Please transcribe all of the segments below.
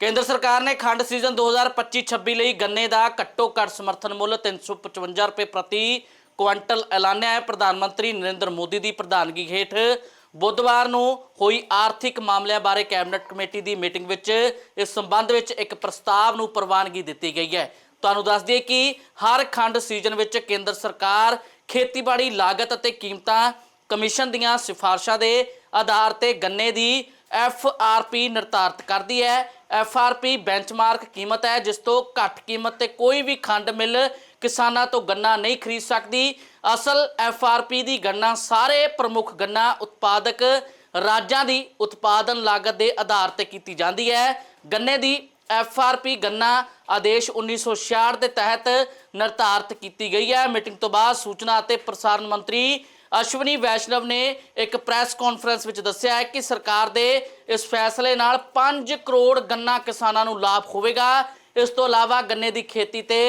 ਕੇਂਦਰ ਸਰਕਾਰ ਨੇ ਖੰਡ ਸੀਜ਼ਨ 2025-26 ਲਈ ਗੰਨੇ ਦਾ ਘੱਟੋ ਘੱਟ ਸਮਰਥਨ ਮੁੱਲ 355 ਰੁਪਏ ਪ੍ਰਤੀ ਕੁਇੰਟਲ ਐਲਾਨਿਆ ਹੈ। ਪ੍ਰਧਾਨ ਮੰਤਰੀ ਨਰਿੰਦਰ ਮੋਦੀ ਦੀ ਪ੍ਰਧਾਨਗੀ ਹੇਠ ਬੁੱਧਵਾਰ ਨੂੰ ਹੋਈ ਆਰਥਿਕ ਮਾਮਲਿਆਂ ਬਾਰੇ ਕੈਬਨਿਟ ਕਮੇਟੀ ਦੀ ਮੀਟਿੰਗ ਵਿੱਚ ਇਸ ਸੰਬੰਧ ਵਿੱਚ ਇੱਕ ਪ੍ਰਸਤਾਵ ਨੂੰ ਪ੍ਰਵਾਨਗੀ ਦਿੱਤੀ ਗਈ ਹੈ। ਤੁਹਾਨੂੰ ਦੱਸ ਦਈਏ ਕਿ ਹਰ ਖੰਡ ਸੀਜ਼ਨ ਵਿੱਚ ਕੇਂਦਰ ਸਰਕਾਰ ਖੇਤੀਬਾੜੀ ਲਾਗਤ ਅਤੇ ਕੀਮਤਾਂ ਕਮਿਸ਼ਨ ਦੀਆਂ ਸਿਫਾਰਸ਼ਾਂ ਦੇ ਆਧਾਰ ਤੇ ਗੰਨੇ ਦੀ ਐਫ ਆਰ ਪੀ ਨਿਰਧਾਰਤ ਕਰਦੀ ਹੈ। ਐਫ ਆਰ ਪੀ ਬੈਂਚਮਾਰਕ ਕੀਮਤ ਹੈ, ਜਿਸ ਤੋਂ ਘੱਟ ਕੀਮਤ ਤੇ ਕੋਈ ਵੀ ਖੰਡ ਮਿਲ ਕਿਸਾਨਾਂ ਤੋਂ ਗੰਨਾ ਨਹੀਂ ਖਰੀਦ ਸਕਦੀ। ਅਸਲ ਐਫ ਆਰ ਪੀ ਦੀ ਗੰਨਾ ਸਾਰੇ ਪ੍ਰਮੁੱਖ ਗੰਨਾ ਉਤਪਾਦਕ ਰਾਜਾਂ ਦੀ ਉਤਪਾਦਨ ਲਾਗਤ ਦੇ ਆਧਾਰ ਤੇ ਕੀਤੀ ਜਾਂਦੀ ਹੈ। ਗੰਨੇ ਦੀ ਐਫ ਆਰ ਪੀ ਗੰਨਾ ਆਦੇਸ਼ 1966 ਦੇ ਤਹਿਤ ਨਿਰਧਾਰਤ ਕੀਤੀ ਗਈ ਹੈ। ਮੀਟਿੰਗ ਤੋਂ ਬਾਅਦ ਸੂਚਨਾ ਅਤੇ ਪ੍ਰਸਾਰਣ ਮੰਤਰੀ ਅਸ਼ਵਨੀ ਵੈਸ਼ਨਵ ਨੇ ਇੱਕ ਪ੍ਰੈਸ ਕਾਨਫਰੰਸ ਵਿੱਚ ਦੱਸਿਆ ਹੈ ਕਿ ਸਰਕਾਰ ਦੇ ਇਸ ਫੈਸਲੇ ਨਾਲ 5 ਕਰੋੜ ਗੰਨਾ ਕਿਸਾਨਾਂ ਨੂੰ ਲਾਭ ਹੋਵੇਗਾ। ਇਸ ਤੋਂ ਇਲਾਵਾ ਗੰਨੇ ਦੀ ਖੇਤੀ ਤੇ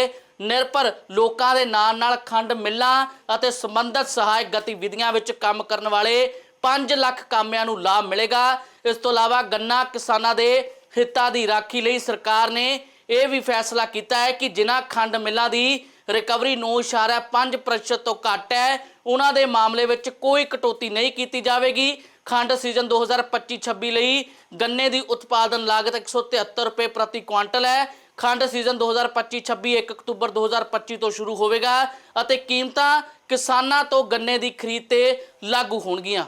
ਨਿਰਭਰ ਲੋਕਾਂ ਦੇ ਨਾਲ ਨਾਲ ਖੰਡ ਮਿੱਲਾਂ ਅਤੇ ਸੰਬੰਧਿਤ ਸਹਾਇਕ ਗਤੀਵਿਧੀਆਂ ਵਿੱਚ ਕੰਮ ਕਰਨ ਵਾਲੇ 5 ਲੱਖ ਕਾਮਿਆਂ ਨੂੰ ਲਾਭ ਮਿਲੇਗਾ। ਇਸ ਤੋਂ ਇਲਾਵਾ ਗੰਨਾ ਕਿਸਾਨਾਂ ਦੇ ਹਿੱਤਾਂ ਦੀ ਰਾਖੀ ਲਈ ਸਰਕਾਰ ਨੇ ਇਹ ਵੀ ਫੈਸਲਾ ਕੀਤਾ ਹੈ ਕਿ ਜਿਨ੍ਹਾਂ ਖੰਡ ਮਿੱਲਾਂ ਦੀ ਰਿਕਵਰੀ 9.5% ਤੋਂ ਘੱਟ ਹੈ, ਉਹਨਾਂ ਦੇ ਮਾਮਲੇ ਵਿੱਚ ਕੋਈ ਕਟੌਤੀ ਨਹੀਂ ਕੀਤੀ ਜਾਵੇਗੀ। ਖੰਡ ਸੀਜ਼ਨ 2025-26 ਲਈ ਗੰਨੇ ਦੀ ਉਤਪਾਦਨ ਲਾਗਤ 173 ਰੁਪਏ ਪ੍ਰਤੀ ਕੁਆਂਟਲ ਹੈ। ਖੰਡ ਸੀਜ਼ਨ 2025-26 1 ਅਕਤੂਬਰ 2025 ਤੋਂ ਸ਼ੁਰੂ ਹੋਵੇਗਾ ਅਤੇ ਕੀਮਤਾਂ ਕਿਸਾਨਾਂ ਤੋਂ ਗੰਨੇ ਦੀ ਖਰੀਦ ਤੇ ਲਾਗੂ ਹੋਣਗੀਆਂ।